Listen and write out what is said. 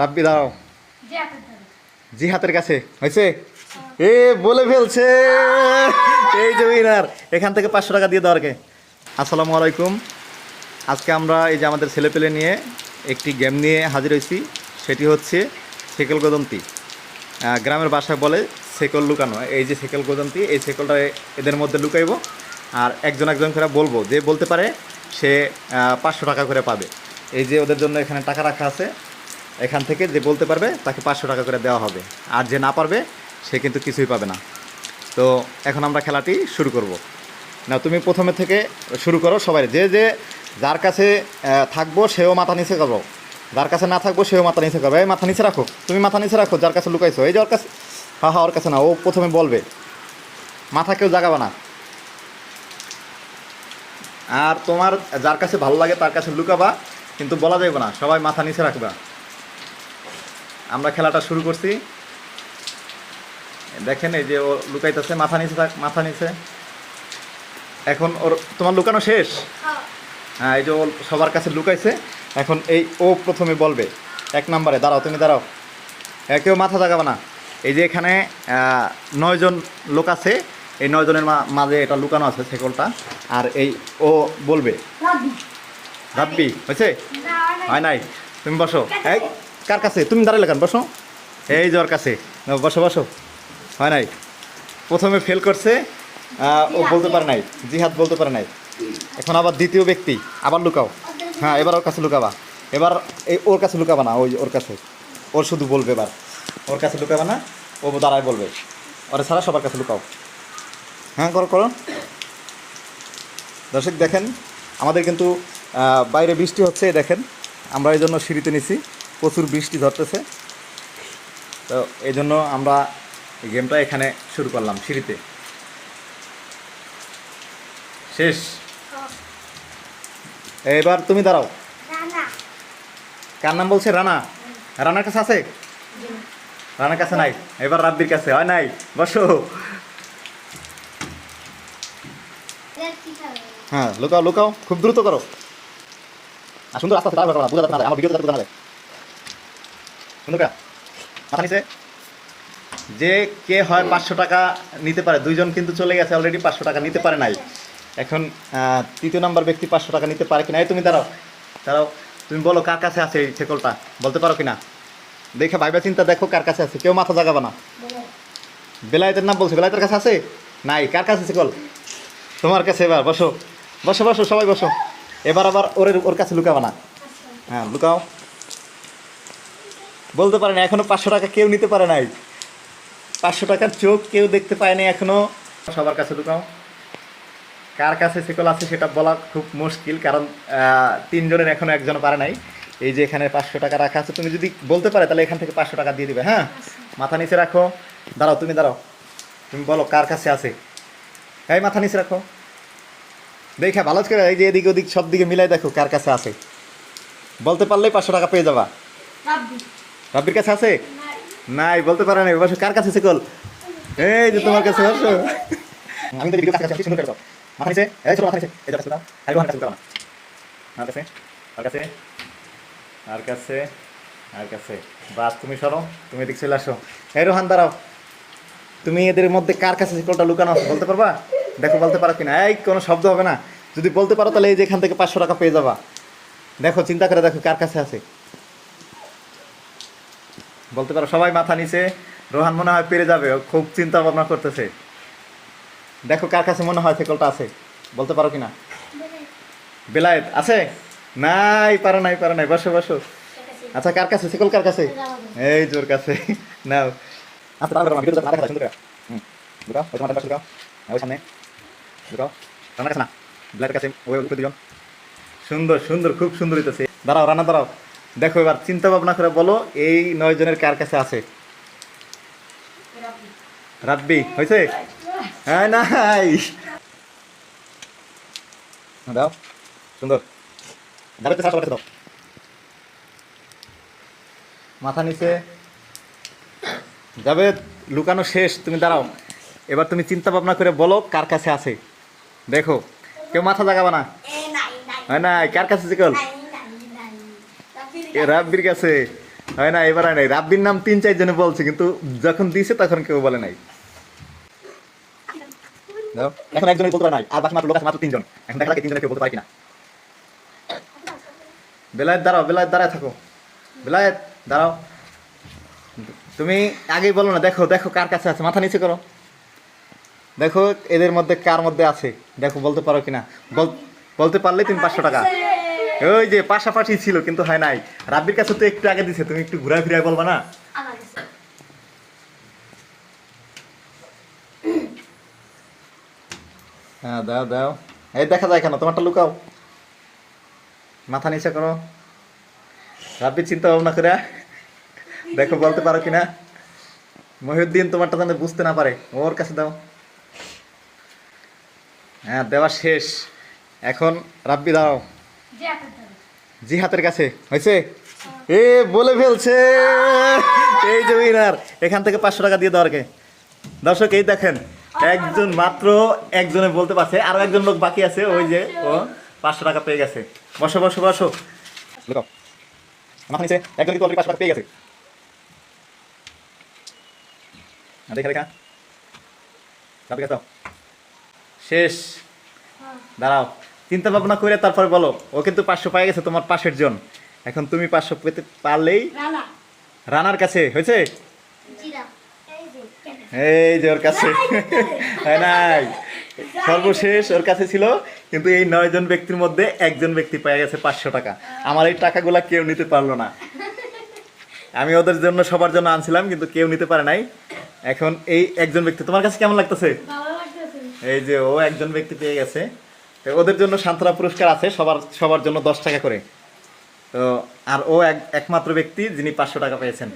রাব্বি দাও জি হাতের কাছে। হয়েছে? এ বলে ফেলছে। এই যে উইনার এখান থেকে পাঁচশো টাকা দিয়ে দেওয়ারকে। আসসালামু আলাইকুম। আজকে আমরা এই যে আমাদের ছেলেপেলে নিয়ে একটি গেম নিয়ে হাজির হয়েছি সেটি হচ্ছে সেকেল গদন্তি। গ্রামের বাসায় বলে সেকল লুকানো। এই যে সেকেল গদন্তি এই সেকলটা এদের মধ্যে লুকাইব আর একজন একজন করে বলব। যে বলতে পারে সে পাঁচশো টাকা করে পাবে। এই যে ওদের জন্য এখানে টাকা রাখা আছে। এখান থেকে যে বলতে পারবে তাকে পাঁচশো টাকা করে দেওয়া হবে। আর যে না পারবে, সে কিন্তু কিছুই পাবে না। তো এখন আমরা খেলাটি শুরু করব। না তুমি প্রথমে থেকে শুরু করো সবাই। যে যে যার কাছে থাকব, সেও মাথা নিচে করব। যার কাছে না থাকব, সেও মাথা নিচে করবে। এই মাথা নিচে রাখো। তুমি মাথা নিচে রাখো, যার কাছে লুকাইছো। এই যে ওর কাছে হা হ্যাঁ ওর কাছে না, ও প্রথমে বলবে। মাথা কেউ জাগাবে না। আর তোমার যার কাছে ভালো লাগে তার কাছে লুকাবা, কিন্তু বলা যাবে না। সবাই মাথা নিচে রাখবা। আমরা খেলাটা শুরু করছি। দেখেন এই যে ও লুকাইতেছে মাথা নিচে থাক মাথা নিচে। এখন ওর তোমার লুকানো শেষ? হ্যাঁ। এই যে ও সবার কাছে লুকাইছে এখন এই ও প্রথমে বলবে এক নম্বরে দাঁড়াও তুমি দাঁড়াও। এ, কেউ মাথা জাগাবে না। এই যে এখানে নয়জন লোক আছে এই নয়জনের মাঝে এটা লুকানো আছে সেকলটা আর এই ও বলবে রাব্বি। হয়েছে? হয় নাই? তুমি বসো। এই কার কাছে? তুমি দাঁড়ালে কেন? বসো। এই জ্বর কাছে। বসো বসো। হয় নাই। প্রথমে ফেল করছে ও বলতে পারে নাই। জিহাদ বলতে পারে নাই। এখন আবার দ্বিতীয় ব্যক্তি আবার লুকাও। হ্যাঁ এবার ওর কাছে লুকাবা। এবার এই ওর কাছে লুকাবা না ওই ওর কাছে। ওর শুধু বলবে এবার। ওর কাছে লুকাবা না ও দাঁড়ায় বলবে। ওরা ছাড়া সবার কাছে লুকাও। হ্যাঁ করো করো। দর্শক দেখেন আমাদের কিন্তু বাইরে বৃষ্টি হচ্ছে দেখেন। আমরা এই জন্য সিঁড়িতে নিছি। প্রচুর বৃষ্টি ধরতেছে। তো এই জন্য আমরা এই গেমটা এখানে শুরু করলাম সিঁড়িতে। শেষ। এবার তুমি দাঁড়াও। কার নাম বলছে? রানা। রানার কাছে আছে? রানার কাছে নাই। এবার রাব্বির কাছে। হয় নাই? বসো। হ্যাঁ লুকাও লুকাও। খুব দ্রুত করো। আর সুন্দর আস্তে আস্তে বোঝা আমার ভিডিওতে বোঝা না করে মাথা নিচে। যে কে হয় পাঁচশো টাকা নিতে পারে, দুইজন কিন্তু চলে গেছে অলরেডি পাঁচশো টাকা নিতে পারে নাই। এখন তৃতীয় নাম্বার ব্যক্তি পাঁচশো টাকা নিতে পারে কিনা? এই তুমি দাঁড়াও দাঁড়াও, তুমি বলো কার কাছে আছে এই ছেকলটা বলতে পারো কিনা? দেখে ভাইবা চিন্তা দেখো কার কাছে আছে, কেউ মাথা জাগাবে না। বলো বেলায়েতের নাম বলছে, বেলায়েতের কাছে আছে? নাই, কার কাছে আছে কল তোমার কাছে এবার, বসো। বসো বসো, সবাই বসো। এবার আবার ওর ওর কাছে লুকাবা না। হ্যাঁ লুকাও। বলতে পারে না এখনও পাঁচশো টাকা কেউ নিতে পারে নাই। পাঁচশো টাকার চোখ কেউ দেখতে পায়নি এখনও। সবার কাছে লুকাও। কার কাছে সেকল আছে সেটা বলা খুব মুশকিল, কারণ তিনজনের এখনও একজন পারে নাই। এই যে এখানে পাঁচশো টাকা রাখা আছে, তুমি যদি বলতে পারে, তাহলে এখান থেকে পাঁচশো টাকা দিয়ে দিবে হ্যাঁ? মাথা নিচে রাখো। দাঁড়াও, তুমি দাঁড়াও। তুমি বলো, কার কাছে আছে? এই মাথা নিচে রাখো। দেখে, ভালো করে এই যে এদিক ওদিক সব দিকে মিলাই দেখো কার কাছে আছে। বলতে পারলেই পাঁচশো টাকা পেয়ে যাবা। রাব্বির কাছে আছে? নাই, বলতে পারে না কার কাছে আছে কল? এই যে তোমার কাছে বসো আমি তো ভিডিও কাছে শুরু করে দাও। মাথা নিচে, এই ছোট মাথা নিচে। দাও দাও কাছে, আর কাছে আর কাছে আর কাছে। বাস, তুমি সরো, তুমি এদিক চলে আসো। এই রোহান, দাঁড়াও। তুমি এদের মধ্যে কার কাছে সেকলটা লুকানো বলতে পারবা? দেখো, বলতে পারো কিনা? এই, কোনো শব্দ হবে না। যদি বলতে পারো, তাহলে এই যে এখান থেকে পাঁচশো টাকা পেয়ে যাবা। দেখো, চিন্তা করে দেখো কার কাছে আছে। বলতে পারো, সবাই মাথা নিচে, রোহান মনে হয় পেরে যাবে খুব চিন্তা ভাবনা করতেছে। দেখো কার কাছে মনে হয় সেকলটা আছে, বলতে পারো কিনা? বেলায়েত আছে? নাই, পারো নাই পারো নাই, বসো বসো। আচ্ছা কার কাছে? সেকল কার কাছে? এই জোর কাছে, নাও। আচ্ছা না কাছে সুন্দর সুন্দর, খুব সুন্দর দাঁড়াও, রান্না দাঁড়াও। দেখো এবার চিন্তা ভাবনা করে বলো এই নয় জনের কার কাছে আছে? রাব্বি হয়েছে? হ্যাঁ নাই দাও সুন্দর। যাবে তো দাও। মাথা নিচে। যাবে লুকানো শেষ তুমি দাঁড়াও। এবার তুমি চিন্তা ভাবনা করে বলো কার কাছে আছে? দেখো কেউ মাথা জাগাবা না? নাই নাই। হয় নাই কার কাছে চিকল নাই নাই নাই রাব্বি এ রাব্বির কাছে হয় না এবার নাই। রাব্বির নাম তিন চার জনে বলছে কিন্তু যখন দিছে তখন কেউ বলে নাই। এখন একজনই বলতে পারে নাই আর বাকি মাত্র লোক আছে মাত্র তিনজন। এখন দেখা তিনজনে কেউ বলতে পারে কিনা। বেলায়েত দাঁড়াও বেলায়েত দাঁড়ায় থাকো। বেলায়েত দাঁড়াও। তুমি আগেই বলো না দেখো দেখো কার কাছে আছে মাথা নিচে করো। দেখো এদের মধ্যে কার মধ্যে আছে দেখো বলতে পারো কিনা। বল বলতে পারলে তুমি পাঁচশো টাকা। ওই যে পাশাপাশি ছিল কিন্তু হয় নাই। রাব্বির কাছে তো একটু আগে দিছে তুমি একটু ঘুরায় ফিরায় বলবা না? হ্যাঁ দাও দাও। এই দেখা যায় কেন? তোমারটা লুকাও। মাথা নিচে করো। রাব্বির চিন্তা ভাবনা করে। দেখো বলতে পারো কিনা? মহিউদ্দিন তোমারটা যেন বুঝতে না পারে। ওর কাছে দাও। হ্যাঁ দেওয়া শেষ। এখন রাব্বি দাও জি হাতের কাছে। হয়েছে? এ বলে ফেলছে। এই যে উইনার এখান থেকে পাঁচশো টাকা দিয়ে দেওয়ারকে। দর্শক এই দেখেন একজন মাত্র একজনে বলতে পারছে আরও একজন লোক বাকি আছে ওই যে ও পাঁচশো টাকা পেয়ে গেছে। বসো বসো বসো। লুকাও। মাথা নিচে একজন কিন্তু অলরেডি পাঁচশো টাকা পেয়ে গেছে। দেখা দেখা তারপরে শেষ। হ্যাঁ। দাঁড়াও। চিন্তা ভাবনা করে তারপর বলো ও কিন্তু পাঁচশো পেয়ে গেছে তোমার পাশের জন। এখন তুমি পাঁচশো পেতে পারলেই রানার কাছে হয়েছে? এই যে ওর কাছে। হ্যাঁ নাই। সর্বশেষ ওর কাছে ছিল কিন্তু এই নয় জন ব্যক্তির মধ্যে একজন ব্যক্তি পেয়ে গেছে পাঁচশো টাকা। আমার এই টাকাগুলা কেউ নিতে পারল না। আমি ওদের জন্য সবার জন্য আনছিলাম কিন্তু কেউ নিতে পারে নাই। এখন এই একজন ব্যক্তি তোমার কাছে কেমন লাগতেছে। এই যে ও একজন ব্যক্তি পেয়ে গেছে। ওদের জন্য সান্ত্বনা পুরস্কার আছে, সবার সবার জন্য দশ টাকা করে। তো, আর ও এক, একমাত্র ব্যক্তি যিনি পাঁচশো টাকা পেয়েছেন।